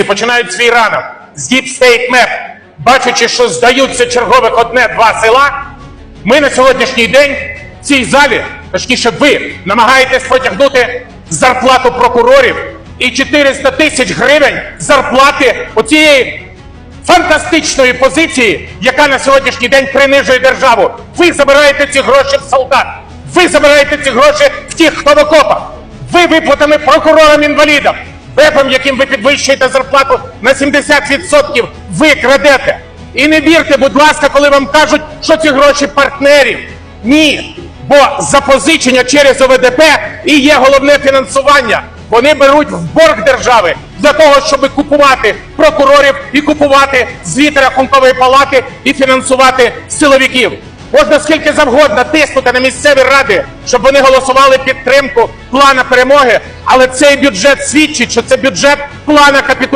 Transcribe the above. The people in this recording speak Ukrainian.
українці починають свій ранок з Deep State Map, бачачи, що здаються чергових одне-два села, ми на сьогоднішній день в цій залі, точніше, ви намагаєтесь потягнути зарплату прокурорів і 400 тисяч гривень зарплати оцієї фантастичної позиції, яка на сьогоднішній день принижує державу. Ви забираєте ці гроші в солдат. Ви забираєте ці гроші в тих, хто в окопах. Ви виплатами прокурорам-інвалідам, вепам, яким ви підвищуєте зарплату на 70%, ви крадете. І не вірте, будь ласка, коли вам кажуть, що ці гроші партнерів. Ні. Бо запозичення через ОВДП і є головне фінансування. Вони беруть в борг держави для того, щоб купувати прокурорів і купувати звіти рахункової палати і фінансувати силовиків. Можна скільки завгодно тиснути на місцеві ради, щоб вони голосували підтримку плана перемоги, але цей бюджет свідчить, що це бюджет плана капітуляції.